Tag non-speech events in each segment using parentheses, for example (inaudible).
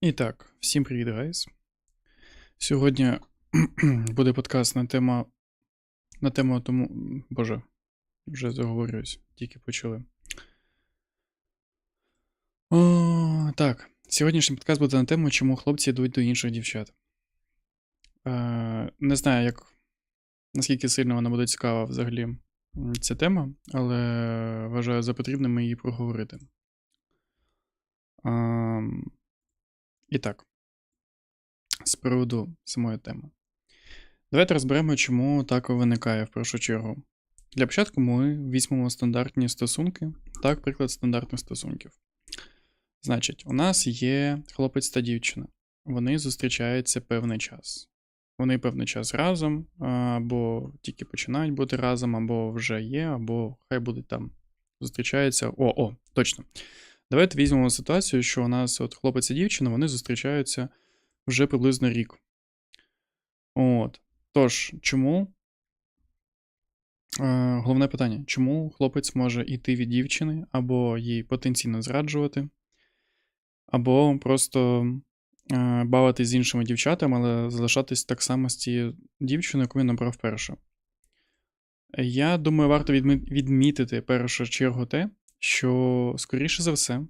І так, всім привіт, гайс. Сьогодні (clears throat) буде подкаст на тему. На тему тому. Боже, вже заговорююсь, тільки почали. О, так, сьогоднішній подкаст буде на тему, чому хлопці йдуть до інших дівчат. Е, не знаю, як, наскільки сильно вона буде цікава взагалі ця тема, але вважаю за потрібним її проговорити. Ем, і так, з приводу самої теми. Давайте розберемо, чому так виникає в першу чергу. Для початку ми візьмемо стандартні стосунки, так, приклад стандартних стосунків. Значить, у нас є хлопець та дівчина. Вони зустрічаються певний час. Вони певний час разом, або тільки починають бути разом, або вже є, або хай будуть там зустрічаються. О, о, точно. Давайте візьмемо ситуацію, що у нас от хлопець і дівчина, вони зустрічаються вже приблизно рік. От. Тож, чому? Е, головне питання: чому хлопець може йти від дівчини, або їй потенційно зраджувати, або просто е, бавитись з іншими дівчатами, але залишатись так само з тією дівчиною, яку він набрав першу. Я думаю, варто відмітити першу чергу те, що, скоріше за все,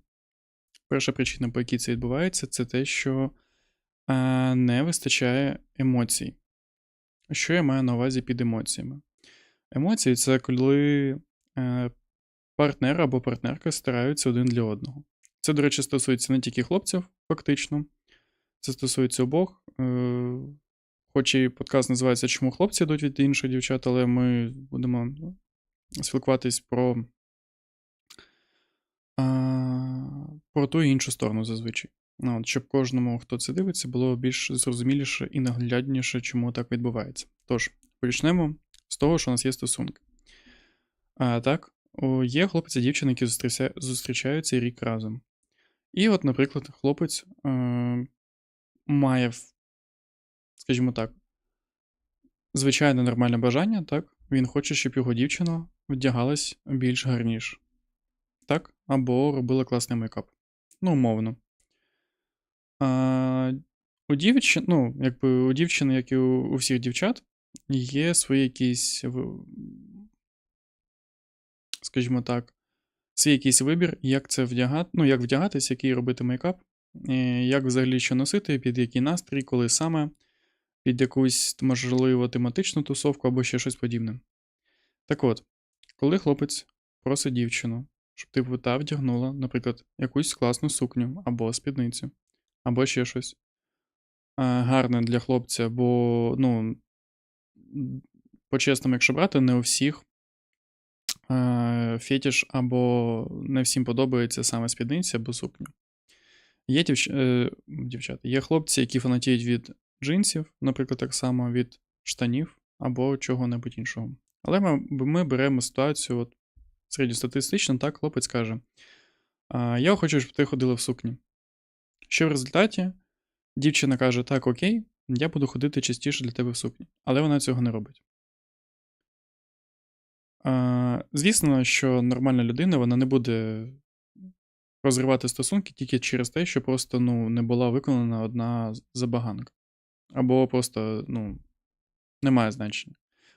перша причина, по якій це відбувається, це те, що е, не вистачає емоцій. Що я маю на увазі під емоціями? Емоції це коли е, партнер або партнерка стараються один для одного. Це, до речі, стосується не тільки хлопців, фактично. Це стосується обох. Е, хоч і подкаст називається Чому хлопці йдуть від інших дівчат, але ми будемо ну, спілкуватись про, про ту і іншу сторону зазвичай. Ну, от, щоб кожному, хто це дивиться, було більш зрозуміліше і наглядніше, чому так відбувається. Тож, почнемо з того, що у нас є стосунки. А, так, є хлопець і дівчина, які зустріча- зустрічаються рік разом. І, от, наприклад, хлопець е, має, скажімо так, звичайне нормальне бажання, так? Він хоче, щоб його дівчина вдягалась більш гарніше. Так? Або робила класний мейкап. Ну, умовно. А, у дівчин, ну, якби у дівчини, як і у, у всіх дівчат, є свої якісь, скажімо так, свій якийсь вибір, як це вдягати, ну, як вдягатись, який робити мейкап, як взагалі що носити, під який настрій, коли саме, під якусь, можливо, тематичну тусовку або ще щось подібне. Так от, коли хлопець просить дівчину, щоб типу та вдягнула, наприклад, якусь класну сукню або спідницю, або ще щось е, гарне для хлопця, бо, ну, по-чесному, якщо брати, не у всіх е, фетіш або не всім подобається саме спідниця або сукня. Є дівч... е, дівчата, є хлопці, які фанатіють від джинсів, наприклад, так само від штанів або чого-небудь іншого. Але ми, ми беремо ситуацію от, середньостатистично, так, хлопець каже: Я хочу, щоб ти ходила в сукні. Що в результаті дівчина каже: Так, окей, я буду ходити частіше для тебе в сукні. Але вона цього не робить. Звісно, що нормальна людина вона не буде розривати стосунки тільки через те, що просто ну, не була виконана одна забаганка. Або просто ну, немає значення.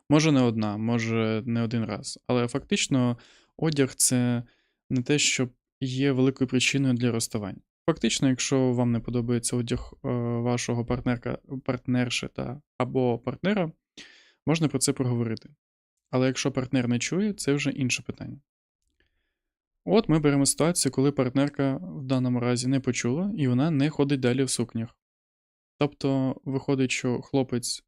Може, не одна, може не один раз. Але фактично одяг це не те, що є великою причиною для розставання. Фактично, якщо вам не подобається одяг е, вашого партнерка, партнерши та або партнера, можна про це проговорити. Але якщо партнер не чує, це вже інше питання. От ми беремо ситуацію, коли партнерка в даному разі не почула, і вона не ходить далі в сукнях. Тобто, виходить, що хлопець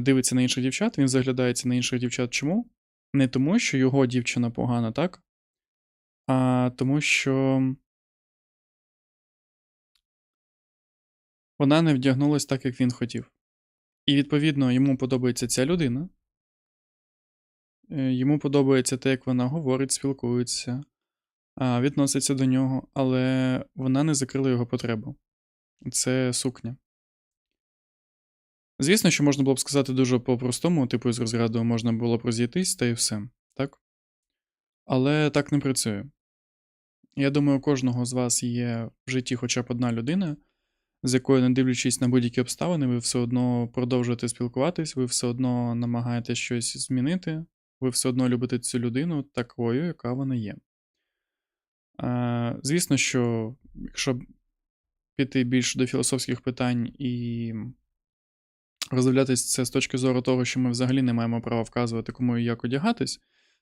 дивиться на інших дівчат, він заглядається на інших дівчат. Чому? Не тому, що його дівчина погана, так? А тому, що вона не вдягнулась так, як він хотів. І, відповідно, йому подобається ця людина. Е, Йому подобається те, як вона говорить, спілкується, відноситься до нього, але вона не закрила його потребу. Це сукня. Звісно, що можна було б сказати дуже по-простому, типу з розряду можна було б розійтись та і все, так? Але так не працює. Я думаю, у кожного з вас є в житті хоча б одна людина, з якою, не дивлячись на будь-які обставини, ви все одно продовжуєте спілкуватись, ви все одно намагаєтесь щось змінити, ви все одно любите цю людину такою, яка вона є. Е, Звісно, що якщо піти більше до філософських питань і роздивлятись це з точки зору того, що ми взагалі не маємо права вказувати, кому і як одягатись,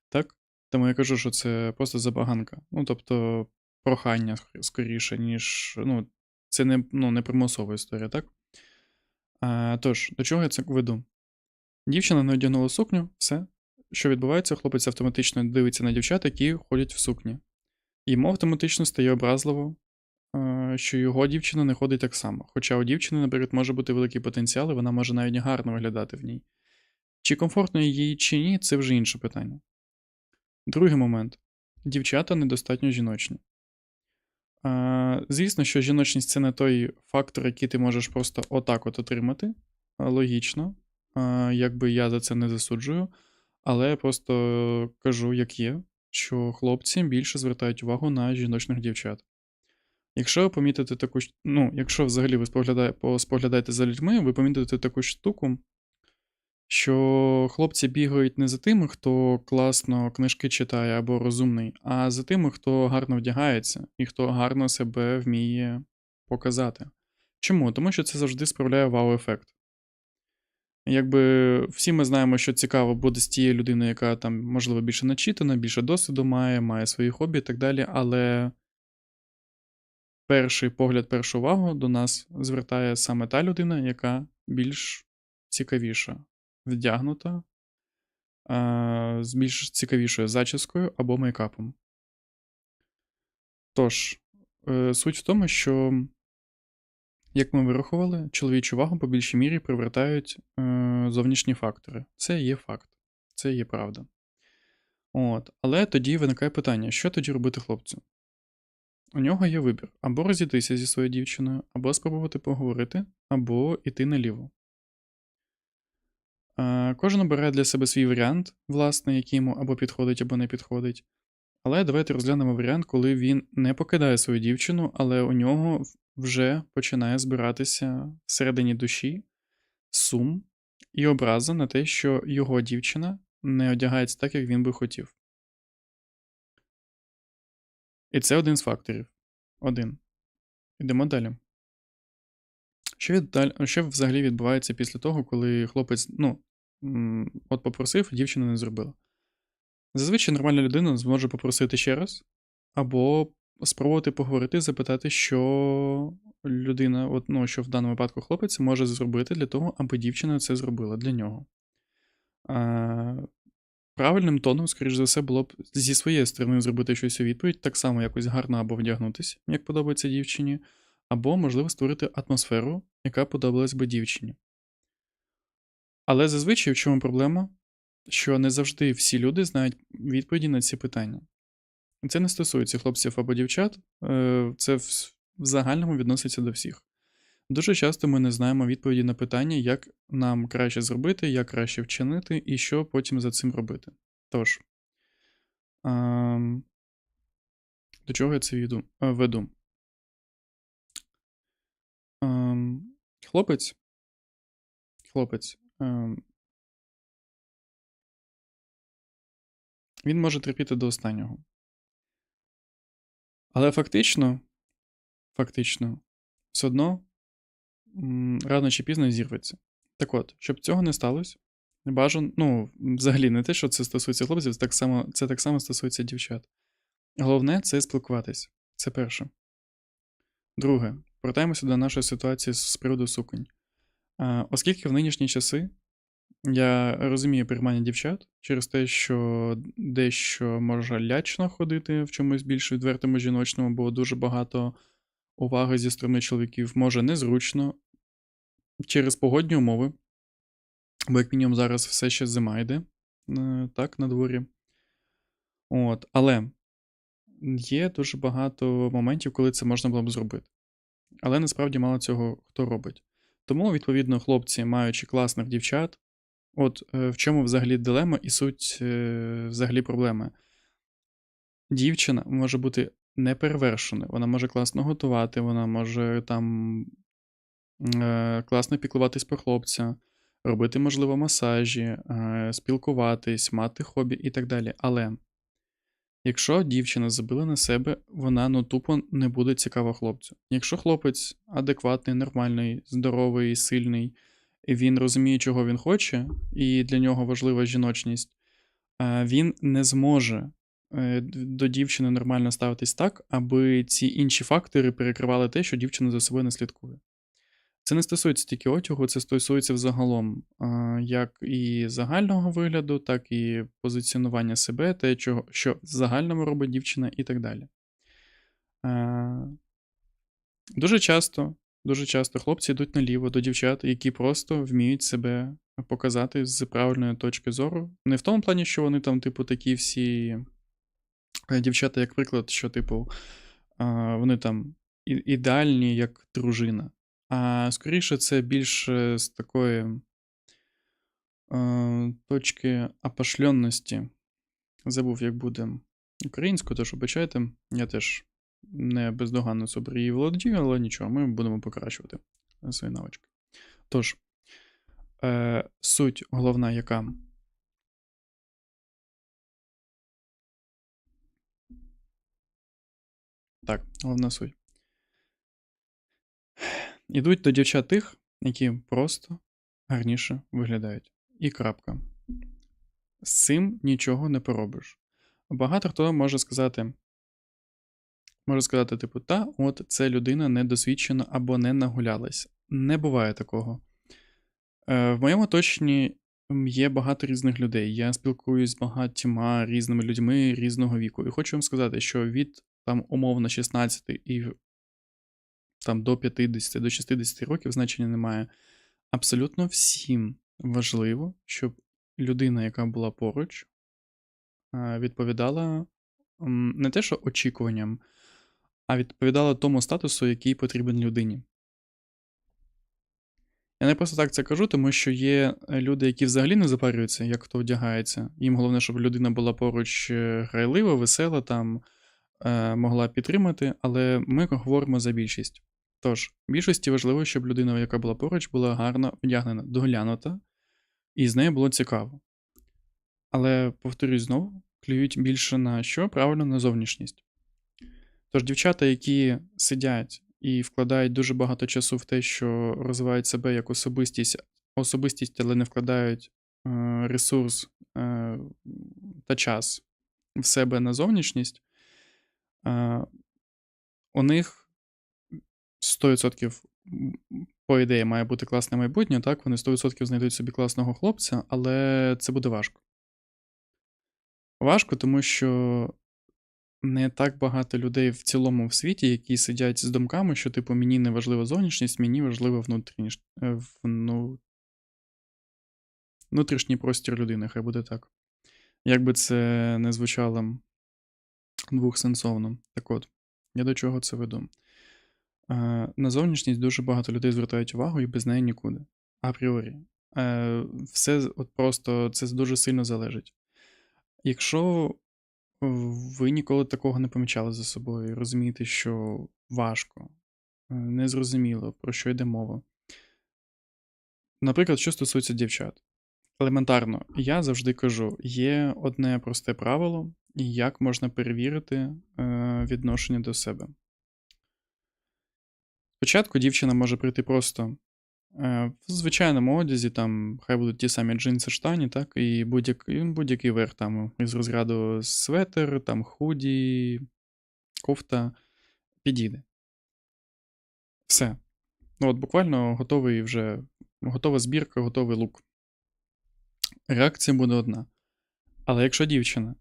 так? Тому я кажу, що це просто забаганка. Ну, тобто, прохання скоріше, ніж. Ну, це не, ну, не примусова історія, так? А, тож, до чого я це веду? Дівчина не одягнула сукню, все. Що відбувається, хлопець автоматично дивиться на дівчат, які ходять в сукні. Йому автоматично стає образливо, що його дівчина не ходить так само. Хоча у дівчини, наприклад, може бути великий потенціал, і вона може навіть гарно виглядати в ній. Чи комфортно їй чи ні, це вже інше питання. Другий момент. Дівчата недостатньо жіночні. А, звісно, що жіночність це не той фактор, який ти можеш просто отак от отримати. Логічно. А, якби я за це не засуджую. Але я просто кажу, як є, що хлопці більше звертають увагу на жіночних дівчат. Якщо ви помітите таку, ну, якщо взагалі ви споглядає, споглядаєте за людьми, ви помітите таку штуку, що хлопці бігають не за тими, хто класно книжки читає або розумний, а за тими, хто гарно вдягається і хто гарно себе вміє показати. Чому? Тому що це завжди справляє вау-ефект. Якби всі ми знаємо, що цікаво буде з тією людиною, яка там, можливо, більше начитана, більше досвіду має, має свої хобі і так далі, але перший погляд, першу увагу до нас звертає саме та людина, яка більш цікавіша, вдягнута, з більш цікавішою зачіскою або мейкапом. Тож, е, суть в тому, що, як ми вирахували, чоловічу увагу по більшій мірі привертають е, зовнішні фактори. Це є факт, це є правда. От. Але тоді виникає питання: що тоді робити хлопцю? У нього є вибір: або розійтися зі своєю дівчиною, або спробувати поговорити, або йти наліво. Кожен обирає для себе свій варіант, власне, який йому або підходить, або не підходить. Але давайте розглянемо варіант, коли він не покидає свою дівчину, але у нього вже починає збиратися всередині душі сум і образа на те, що його дівчина не одягається так, як він би хотів. І це один з факторів. Один. Йдемо далі. Що, віддаль... що взагалі відбувається після того, коли хлопець, ну, от попросив, дівчина не зробила? Зазвичай нормальна людина зможе попросити ще раз, або спробувати поговорити, запитати, що людина, от, ну, що в даному випадку хлопець може зробити для того, аби дівчина це зробила для нього. А, правильним тоном, скоріш за все, було б зі своєї сторони зробити щось у відповідь, так само якось гарно або вдягнутися, як подобається дівчині, або, можливо, створити атмосферу, яка подобалась би дівчині. Але зазвичай в чому проблема? Що не завжди всі люди знають відповіді на ці питання. Це не стосується хлопців або дівчат, е, це в в загальному відноситься до всіх. Дуже часто ми не знаємо відповіді на питання, як нам краще зробити, як краще вчинити і що потім за цим робити. Тож, ем, до чого я це е, веду? Ем, хлопець, хлопець, ем, він може терпіти до останнього. Але фактично, фактично, все одно рано чи пізно зірветься. Так от, щоб цього не сталося, бажано, ну, взагалі не те, що це стосується хлопців, так само, це так само стосується дівчат. Головне це спілкуватись. Це перше. Друге, повертаємося до нашої ситуації з приводу суконь. Оскільки в нинішні часи я розумію приймання дівчат через те, що дещо може лячно ходити в чомусь більш відвертому жіночному, бо дуже багато уваги зі сторони чоловіків може незручно через погодні умови. Бо, як мінімум, зараз все ще зима йде, е, так, на дворі. От, але є дуже багато моментів, коли це можна було б зробити. Але насправді мало цього хто робить. Тому, відповідно, хлопці, маючи класних дівчат, от е, в чому взагалі дилема і суть е, взагалі проблеми. Дівчина може бути неперевершене. Вона може класно готувати, вона може там е, класно піклуватись про хлопця, робити, можливо, масажі, е, спілкуватись, мати хобі і так далі. Але якщо дівчина забила на себе, вона ну тупо не буде цікава хлопцю. Якщо хлопець адекватний, нормальний, здоровий, сильний, і він розуміє, чого він хоче, і для нього важлива жіночність, е, він не зможе до дівчини нормально ставитись так, аби ці інші фактори перекривали те, що дівчина за собою не слідкує. Це не стосується тільки одягу, це стосується взагалом як і загального вигляду, так і позиціонування себе, те, що в загальному робить дівчина, і так далі. Дуже часто, дуже часто хлопці йдуть наліво до дівчат, які просто вміють себе показати з правильної точки зору. Не в тому плані, що вони там, типу, такі всі е, дівчата, як приклад, що, типу, вони там ідеальні, як дружина. А скоріше, це більше з такої е, точки опошленості. Забув, як буде українською, тож вибачайте. Я теж не бездоганно собі її володію, але нічого, ми будемо покращувати свої навички. Тож, е, суть головна, яка. Так, головна суть. Ідуть до дівчат тих, які просто гарніше виглядають. І крапка. З цим нічого не поробиш. Багато хто може сказати, може сказати, типу, та, от це людина недосвідчена або не нагулялась. Не буває такого. Е, в моєму оточенні є багато різних людей. Я спілкуюсь з багатьма різними людьми різного віку. І хочу вам сказати, що від там умовно 16 і там до 50, до 60 років значення немає. Абсолютно всім важливо, щоб людина, яка була поруч, відповідала не те, що очікуванням, а відповідала тому статусу, який потрібен людині. Я не просто так це кажу, тому що є е, люди, які взагалі не запарюються, як хто одягається. Їм головне, щоб людина була поруч е, грайлива, весела, там могла підтримати, але ми говоримо за більшість. Тож, більшості важливо, щоб людина, яка була поруч, була гарно одягнена, доглянута, і з нею було цікаво. Але, повторюсь знову, клюють більше на що? Правильно, на зовнішність. Тож дівчата, які сидять і вкладають дуже багато часу в те, що розвивають себе як особистість, особистість, але не вкладають е, ресурс е, та час в себе на зовнішність, е, у них 100% по ідеї має бути класне майбутнє, так? Вони 100% знайдуть собі класного хлопця, але це буде важко. Важко, тому що не так багато людей в цілому в світі, які сидять з думками, що, типу, мені не важлива зовнішність, мені важлива внутрішність, е, вну... внутрішній простір людини, хай буде так. Як би це не звучало двохсенсовно. Так от, я до чого це веду. Е, На зовнішність дуже багато людей звертають увагу і без неї нікуди. Апріорі. Е, Все от просто це дуже сильно залежить. Якщо ви ніколи такого не помічали за собою, розумієте, що важко, е, незрозуміло, про що йде мова. Наприклад, що стосується дівчат. Елементарно, я завжди кажу: є одне просте правило, як можна перевірити е, відношення до себе. Спочатку дівчина може прийти просто е, в звичайному одязі, там хай будуть ті самі джинси, штані, так, і будь-який, будь-який верх там із розряду светер, там худі, кофта підійде. Все. Ну, от буквально готовий вже, готова збірка, готовий лук. Реакція буде одна. Але якщо дівчина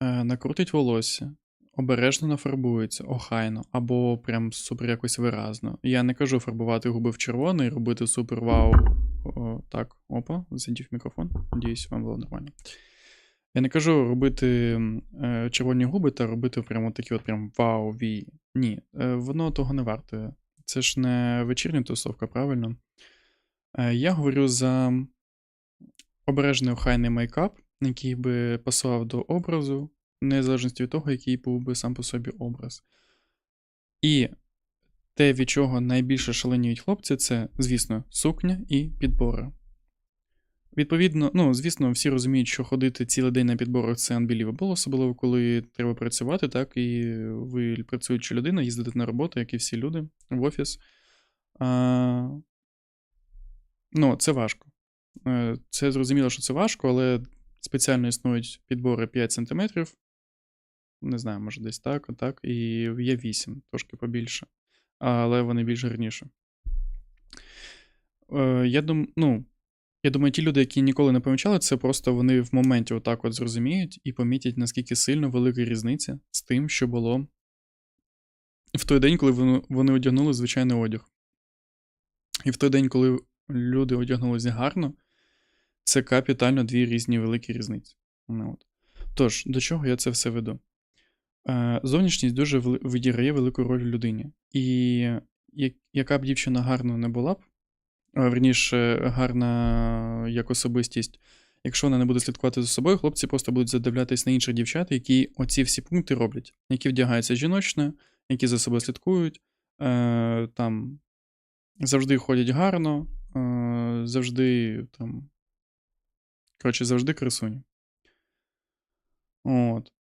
накрутить волосся, обережно нафарбується, охайно, або прям супер якось виразно. Я не кажу фарбувати губи в червоний, робити супер вау. Так, опа, задів мікрофон. Надіюсь, вам було нормально. Я не кажу робити е, червоні губи та робити прямо такі от прям вау ві. Ні, е, воно того не вартує. Це ж не вечірня тусовка, правильно? Е, я говорю за обережний охайний мейкап, який би пасував до образу, незалежності від того, який був би сам по собі образ. І те, від чого найбільше шаленіють хлопці, це, звісно, сукня і підбори. Відповідно, ну, звісно, всі розуміють, що ходити цілий день на підборах це unbelievable, особливо коли треба працювати, так, і ви працююча людина, їздите на роботу, як і всі люди, в офіс. А, ну, це важко. Е, Це зрозуміло, що це важко, але спеціально існують підбори 5 см. Не знаю, може десь так, отак. І є 8, трошки побільше. Але вони більш гарніші. Е, Я дум, ну, я думаю, ті люди, які ніколи не помічали, це просто вони в моменті отак от зрозуміють і помітять, наскільки сильно велика різниця з тим, що було в той день, коли вони, вони одягнули звичайний одяг. І в той день, коли люди одягнулися гарно, це капітально дві різні великі різниці. Ну, от. Тож, до чого я це все веду? Е, Зовнішність дуже відіграє велику роль в людині. І як- яка б дівчина гарна не була б, верніше, гарна як особистість, якщо вона не буде слідкувати за собою, хлопці просто будуть задивлятись на інших дівчат, які оці всі пункти роблять, які вдягаються жіночно, які за собою слідкують, е, там завжди ходять гарно, е, завжди там. Коротше, завжди красуні. От.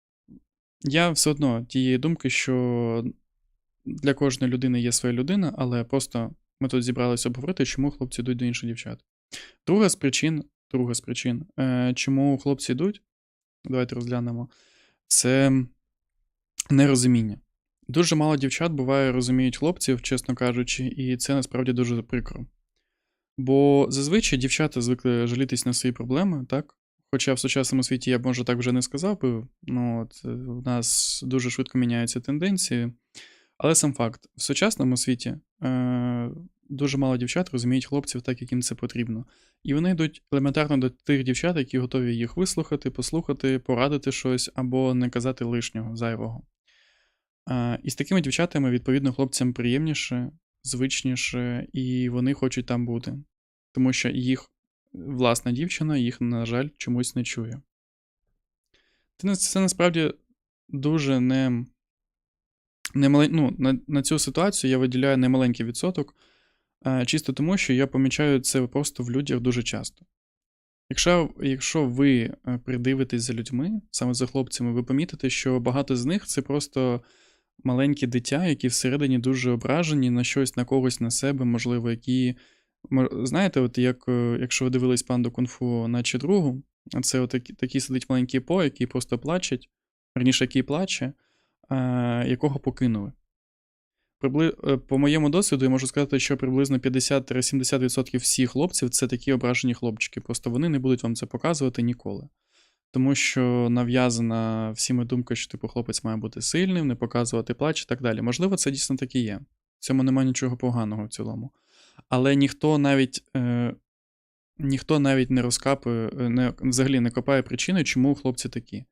Я все одно тієї думки, що для кожної людини є своя людина, але просто ми тут зібралися обговорити, чому хлопці йдуть до інших дівчат. Друга з причин, друга з причин, е, чому хлопці йдуть, давайте розглянемо, це нерозуміння. Дуже мало дівчат буває розуміють хлопців, чесно кажучи, і це насправді дуже прикро. Бо зазвичай дівчата звикли жалітись на свої проблеми, так? Хоча в сучасному світі я б може так вже не сказав би, ну от е, у нас дуже швидко міняються тенденції. Але сам факт, в сучасному світі е, дуже мало дівчат розуміють хлопців так, як їм це потрібно. І вони йдуть елементарно до тих дівчат, які готові їх вислухати, послухати, порадити щось або не казати лишнього, зайвого. Е, і з такими дівчатами, відповідно, хлопцям приємніше, звичніше, і вони хочуть там бути. Тому що їх власна дівчина їх, на жаль, чомусь не чує. Це, насправді дуже не. не малень... ну, на, на цю ситуацію я виділяю немаленький відсоток, е, чисто тому, що я помічаю це просто в людях дуже часто. Якщо, якщо ви е, придивитесь за людьми, саме за хлопцями, ви помітите, що багато з них це просто маленькі дитя, які всередині дуже ображені на щось, на когось, на себе, можливо, які. Знаєте, от як, е, якщо ви дивились панду кунг-фу наче другу, це от такий, сидить маленький по, який просто плачеть, верніше, який плаче, е, якого покинули. Прибли... е, По моєму досвіду, я можу сказати, що приблизно 50-70% всіх хлопців це такі ображені хлопчики. Просто вони не будуть вам це показувати ніколи. Тому що нав'язана всіми думка, що типу хлопець має бути сильним, не показувати плач і так далі. Можливо, це дійсно так і є. В цьому немає нічого поганого в цілому. Але ніхто навіть, е, ніхто навіть не розкапує, е, не, взагалі не копає причини, чому хлопці такі.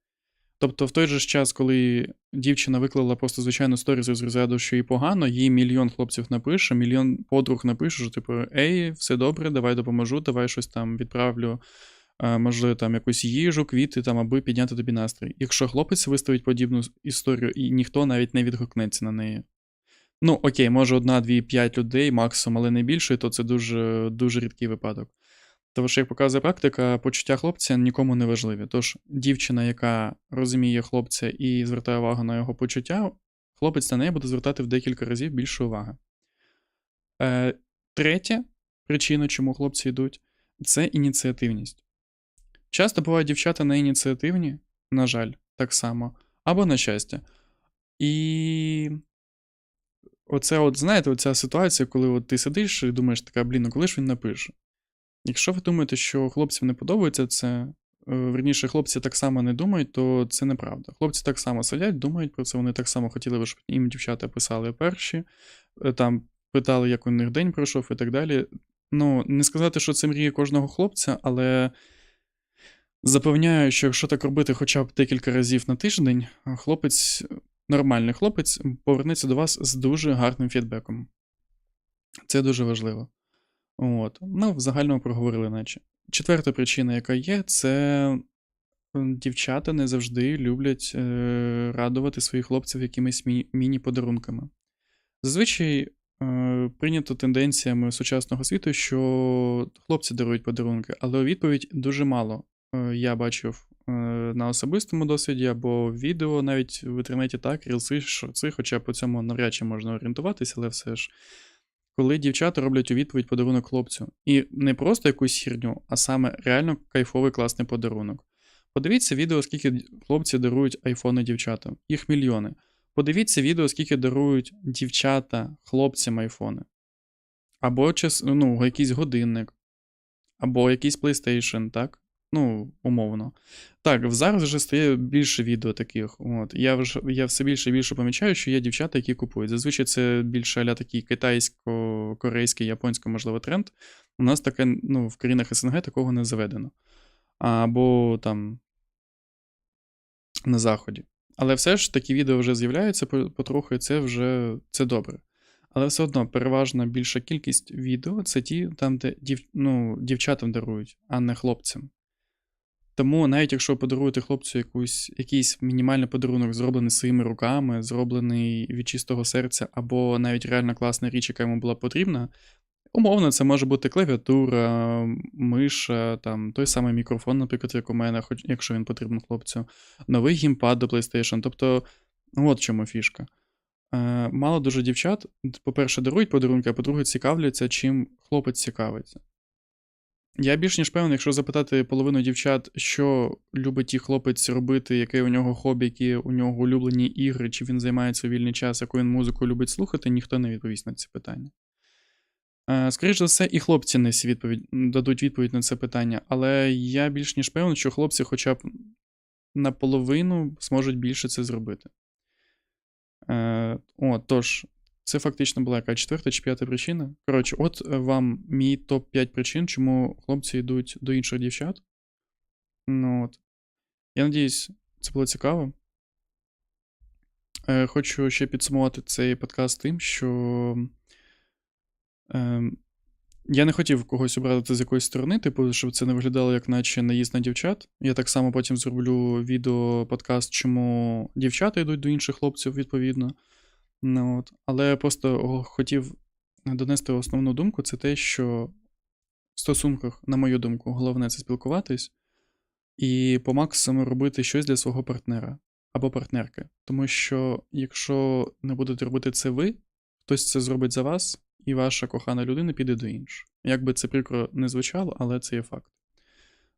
Тобто, в той же час, коли дівчина виклала просто звичайну сторіс з розряду, що їй погано, їй мільйон хлопців напише, мільйон подруг напише, що типу, ей, все добре, давай допоможу, давай щось там відправлю, можливо, там якусь їжу, квіти, там, аби підняти тобі настрій. Якщо хлопець виставить подібну історію, і ніхто навіть не відгукнеться на неї. Ну, окей, може, одна, дві, п'ять людей максимум, але не більше, то це дуже, дуже рідкий випадок. Тому що, як показує практика, почуття хлопця нікому не важливі. Тож дівчина, яка розуміє хлопця і звертає увагу на його почуття, хлопець на неї буде звертати в декілька разів більше уваги. Е, третя причина, чому хлопці йдуть, це ініціативність. Часто бувають дівчата не ініціативні, на жаль, так само, або на щастя. І оце, от, знаєте, оця ситуація, коли от ти сидиш і думаєш, така, блін, ну коли ж він напише? Якщо ви думаєте, що хлопцям не подобається це, е, верніше, хлопці так само не думають, то це неправда. Хлопці так само сидять, думають про це, вони так само хотіли, щоб їм дівчата писали перші, е, там питали, як у них день пройшов і так далі. Ну, не сказати, що це мрія кожного хлопця, але запевняю, що якщо так робити хоча б декілька разів на тиждень, хлопець, нормальний хлопець, повернеться до вас з дуже гарним фідбеком. Це дуже важливо. От. Ну, в загальному проговорили, наче. Четверта причина, яка є, це дівчата не завжди люблять е, радувати своїх хлопців якимись мі- міні-подарунками. Зазвичай е, прийнято тенденціями сучасного світу, що хлопці дарують подарунки, але у відповідь дуже мало. Е, я бачив е, на особистому досвіді або відео навіть в інтернеті так, рілси, шорти, хоча по цьому навряд чи можна орієнтуватися, але все ж. Коли дівчата роблять у відповідь подарунок хлопцю. І не просто якусь херню, а саме реально кайфовий класний подарунок. Подивіться відео, скільки хлопці дарують айфони дівчатам. Їх мільйони. Подивіться відео, скільки дарують дівчата хлопцям айфони. Або ну, якийсь годинник, або якийсь PlayStation, так? Ну, умовно. Так, зараз вже стає більше відео таких. От. Я, вже, я все більше і більше помічаю, що є дівчата, які купують. Зазвичай це більше аля такий китайсько-корейський, японсько, можливо, тренд. У нас таке, ну, в країнах СНГ такого не заведено. Або там на заході. Але все ж такі відео вже з'являються по- потроху, і це вже це добре. Але все одно переважна більша кількість відео це ті, там, де дів, ну, дівчатам дарують, а не хлопцям. Тому навіть якщо подаруєте хлопцю якусь, якийсь мінімальний подарунок, зроблений своїми руками, зроблений від чистого серця, або навіть реально класна річ, яка йому була потрібна, умовно, це може бути клавіатура, миша, там, той самий мікрофон, наприклад, як у мене, хоч, якщо він потрібен хлопцю, новий геймпад до PlayStation. Тобто, от в чому фішка. Е, мало дуже дівчат, по-перше, дарують подарунки, а по-друге, цікавляться, чим хлопець цікавиться. Я більш ніж певний, якщо запитати половину дівчат, що любить і хлопець робити, яке у нього хобі, які у нього улюблені ігри, чи він займається у вільний час, яку він музику любить слухати, ніхто не відповість на ці питання. Е, Скоріше за все, і хлопці не відповідь, дадуть відповідь на це питання, але я більш ніж певний, що хлопці хоча б наполовину зможуть більше це зробити. Е, о, тож, це фактично була яка четверта чи п'ята причина. Коротше, от е, вам мій топ-5 причин, чому хлопці йдуть до інших дівчат. Ну, от. Я надіюсь, це було цікаво. Е, хочу ще підсумувати цей подкаст тим, що. Е, я не хотів когось обрадити з якоїсь сторони, типу, щоб це не виглядало як наче наїзд на дівчат. Я так само потім зроблю відео, подкаст, чому дівчата йдуть до інших хлопців, відповідно. Ну, от. Але я просто хотів донести основну думку: це те, що в стосунках, на мою думку, головне це спілкуватись і по максимуму робити щось для свого партнера або партнерки. Тому що якщо не будете робити це ви, хтось це зробить за вас, і ваша кохана людина піде до іншого. Як би це прикро не звучало, але це є факт.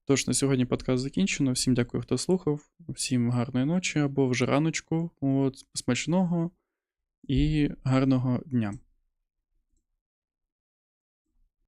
Тож на сьогодні подкаст закінчено. Всім дякую, хто слухав, всім гарної ночі або вже раночку. От, смачного і гарного дня.